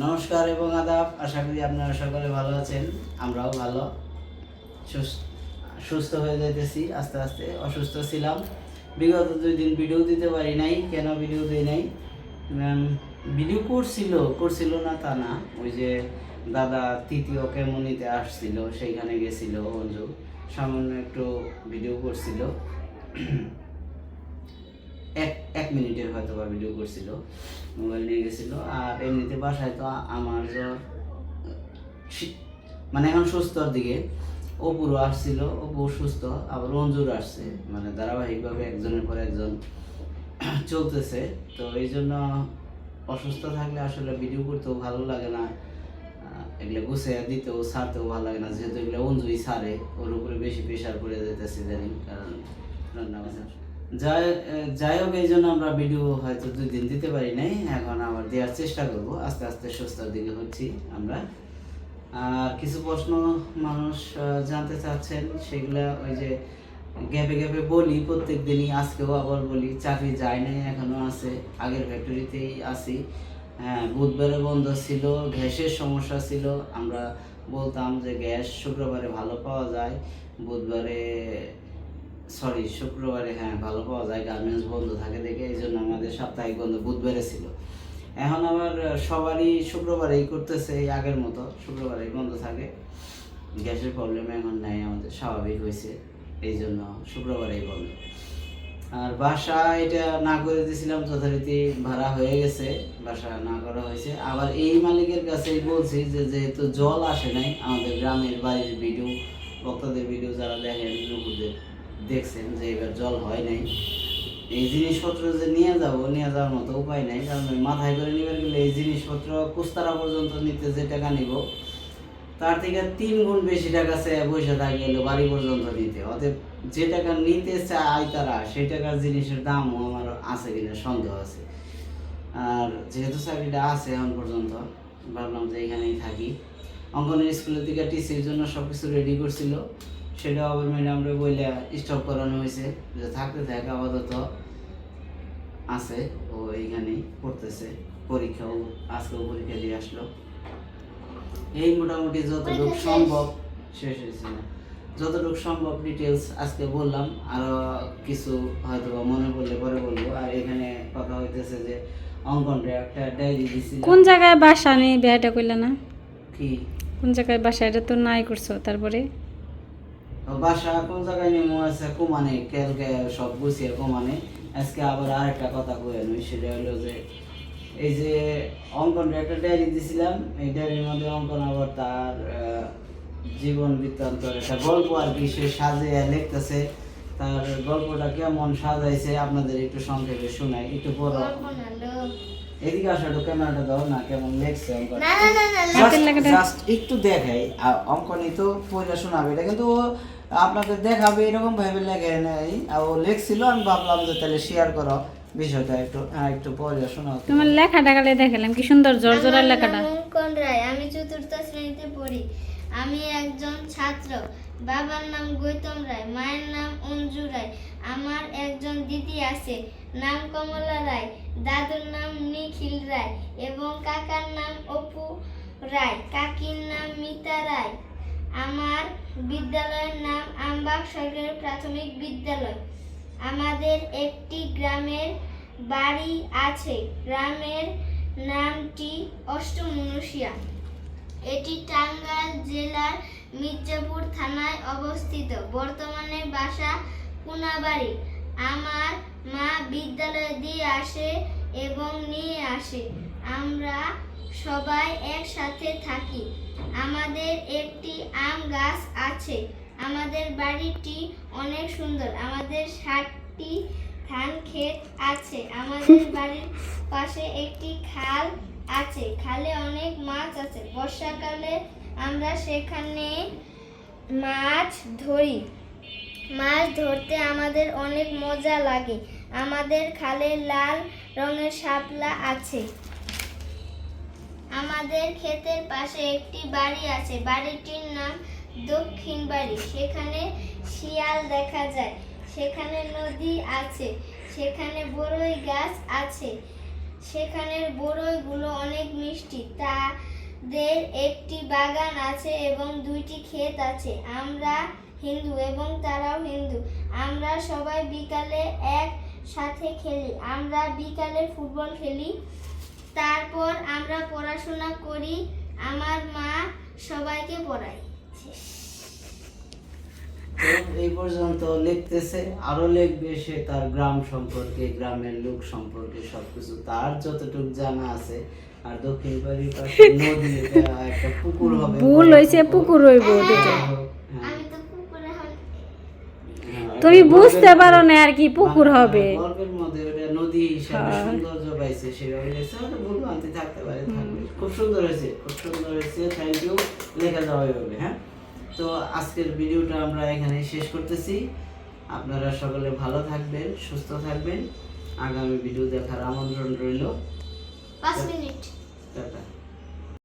নমস্কার এবং আদাব। আশা করি আপনারা সকলে ভালো আছেন, আমরাও ভালো। সুস- সুস্থ হয়ে যাইতেছি, আস্তে আস্তে অসুস্থ ছিলাম। বিগত দুই দিন ভিডিও দিতে পারি নাই, কেন ভিডিও দিই নাই? ভিডিও করছিল করছিল না তা না। ওই যে দাদা তৃতীয় কেমনিতে আসছিল, সেইখানে গেছিল, অঞ্জু। সামান্য একটু ভিডিও করছিল। এক এক মিনিটের হয়তো বা ভিডিও করছিল মোবাইল নিয়ে গেছিল, আর এমনিতে বাসায় তো আমার মানে এখন সুস্থর দিকে। অপুরও আসছিল অপু সুস্থ, আবার অঞ্জুর আসছে মানে ধারাবাহিকভাবে একজনের পর একজন চলতেছে। তো এই জন্য অসুস্থ থাকলে আসলে ভিডিও করতেও ভালো লাগে না এগুলো গুছিয়ে দিতেও সারতেও ভালো লাগে না, যেহেতু এগুলো অঞ্জুই সারে ওর উপরে বেশি প্রেশার পড়ে যেতেছে জানি কারণ রান্না বান্না যাই যাই হোক, এই জন্য আমরা ভিডিও হয়তো দুই দিন দিতে পারি নাই। এখন আবার দেওয়ার চেষ্টা করব। আস্তে আস্তে সুস্থর দিকে হচ্ছি আমরা। আর কিছু প্রশ্ন মানুষ জানতে চাচ্ছেন, সেগুলা ওই যে গ্যাপে গ্যাপে বলি। প্রত্যেক দিনই আজকেও আবার বলি, চাকরি যায় নাই, এখনও আছে। আগের ফ্যাক্টরিতেই আছি। হ্যাঁ বুধবারে বন্ধ ছিল, গ্যাসের সমস্যা ছিল। আমরা বলতাম যে গ্যাস শুক্রবারে ভালো পাওয়া যায়, বুধবারে সরি শুক্রবারে হ্যাঁ ভালো পাওয়া যায়, গার্মেন্টস বন্ধ থাকে দেখে এই জন্য আমাদের সাপ্তাহিক বন্ধ বুধবারে ছিল। এখন আবার সবারই শুক্রবারেই করতেছে, এই আগের মতো শুক্রবারেই বন্ধ থাকে। গ্যাসের প্রবলেম এখন নাই, আমাদের স্বাভাবিক হয়েছে এই জন্য শুক্রবারেই বন্ধ। আর বাসা এটা না করে দিয়েছিলাম, যথারীতি ভাড়া হয়ে গেছে, বাসা না করা হয়েছে। আবার এই মালিকের কাছেই বলছি যে, যেহেতু জল আসে নাই, আমাদের গ্রামের বাড়ির ভিডিও, বক্তাদের ভিডিও যারা দেখেন নুকুরদের দেখছেন যে এবার জল হয় নাই। এই জিনিসপত্র যে নিয়ে যাব, নিয়ে যাওয়ার মতো উপায় নাই, কারণ ওই মাথায় করে নিবার গেলে এই জিনিসপত্র কুস্তারা পর্যন্ত নিতে যে টাকা নিব, তার থেকে তিন গুণ বেশি টাকা সে পয়সা থাকে এলো বাড়ি পর্যন্ত নিতে। অতএব যে টাকা নিতে চায় তারা, সেই টাকার জিনিসের দামও আমার আছে কিনা সন্দেহ আছে। আর যেহেতু চাকরিটা আছে এখন পর্যন্ত, ভাবলাম যে এখানেই থাকি। অঙ্কনের স্কুলের দিকে টিসির জন্য সব কিছু রেডি করছিল। সেটা আবার ম্যাডামরে বইলে স্টপ করানো হয়েছে। যে থাকতে থাকে আপাতত আছে ও এইখানেই পড়তেছে। পরীক্ষাও আজকেও পরীক্ষা দিয়ে আসলো। এই মোটামুটি যতটুকু সম্ভব শেষ হয়েছে। না যতটুকু সম্ভব ডিটেলস আজকে বললাম। আরও কিছু হয়তো বা মনে পড়লে পরে বলব। আর এখানে কথা হইতেছে যে অঙ্কনটা একটা ডায়েরি দিছিল কোন জায়গায় বাসা? নেই বিয়েটা করলে না। কি? কোন জায়গায় বাসা? এটা তো নাই করছ তারপরে? বাসা কোন জায়গায় নেমো আছে? কুমানে কালকে সব গুছিয়ে কুমানে। আজকে আবার আরেকটা কথা কয়ে নই সেটা হলো যে এই যে অঙ্কনটা একটা ডায়েরি দিছিলাম এই ডায়েরির মধ্যে অঙ্কন আবার তার জীবন বৃত্তান্তর একটা গল্প আর কি সে সাজিয়ে লিখতেছে। তার গল্পটা কেমন সাজাইছে আপনাদের একটু সংক্ষেপে শোনাই একটু বড় এদিকে আসো একটু ক্যামেরাটা দাও না কেমন লেখছে অঙ্কন। জাস্ট একটু দেখাই। আর অঙ্কনই তো পড়ে শোনাবে এটা কিন্তু আপনাদের দেখাবে এরকম ভাবে লেখে নাই আর ও লেখছিল আমি ভাবলাম যে তাহলে শেয়ার করো বিষয়টা একটু হ্যাঁ একটু পড়ে শোনাও তোমার লেখাটা কালে দেখালাম কি সুন্দর জর্জরার লেখাটা। অঙ্কন রায় আমি চতুর্থ শ্রেণীতে পড়ি। আমি একজন ছাত্র বাবার নাম গৌতম রায় মায়ের নাম অঞ্জু রায় আমার একজন দিদি আছে নাম কমলা রায় দাদুর নাম নিখিল রায় এবং কাকার নাম অপু রায় কাকির নাম মিতা রায়। আমার বিদ্যালয়ের নাম আমবাগ সরকারি প্রাথমিক বিদ্যালয়। আমাদের একটি গ্রামের বাড়ি আছে। গ্রামের নামটি অষ্টমনুষিয়া এটি টাঙ্গাইল জেলার মির্জাপুর থানায় অবস্থিত। বর্তমানে বাসা কুনাবাড়ি আমার মা বিদ্যালয়ে দিয়ে আসে এবং নিয়ে আসে। আমরা সবাই একসাথে থাকি। আমাদের একটি আম গাছ আছে। আমাদের বাড়িটি অনেক সুন্দর। আমাদের ষাটটি ধান ক্ষেত আছে। আমাদের বাড়ির পাশে একটি খাল আছে। খালে অনেক মাছ আছে। বর্ষাকালে আমরা সেখানে মাছ ধরি। মাছ ধরতে আমাদের অনেক মজা লাগে। আমাদের খালে লাল রঙের শাপলা আছে। আমাদের ক্ষেতের পাশে একটি বাড়ি আছে। বাড়িটির নাম দক্ষিণ বাড়ি। সেখানে শিয়াল দেখা যায়। সেখানে নদী আছে। সেখানে বড়ই গাছ আছে। সেখানের বড়ইগুলো অনেক মিষ্টি। তাদের একটি বাগান আছে এবং দুইটি ক্ষেত আছে। আমরা হিন্দু এবং তারাও হিন্দু। আমরা সবাই বিকালে এক সাথে খেলি। আমরা বিকালে ফুটবল খেলি। তারপর আমরা পড়াশোনা করি। আমার মা সবাইকে পড়ায় এই পর্যন্ত লিখতেছে আরও লিখবে সে তার গ্রাম সম্পর্কে গ্রামের লোক সম্পর্কে সবকিছু তার যতটুকু জানা আছে। আর দক্ষিণ বাড়ির পাশে নদী একটা পুকুর হবে। ভুল হয়েছে পুকুর হইব দুটো আমি তো পুকুরে হল হ্যাঁ, তুমি বুঝতে পারো না আর কি পুকুর হ্যাঁ, হবে। হ্যাঁ। সৌন্দর্য পাইছে সেভাবে লিখছে ওটা ভুল ভ্রান্তি থাকতে পারে থাকবে। খুব সুন্দর হয়েছে খুব সুন্দর হয়েছে থ্যাংক ইউ লেখা যাওয়া হবে হ্যাঁ? তো আজকের ভিডিওটা আমরা এখানে শেষ করতেছি। আপনারা সকলে ভালো থাকবেন সুস্থ থাকবেন। আগামী ভিডিও দেখার আমন্ত্রণ রইল। পাঁচ মিনিট।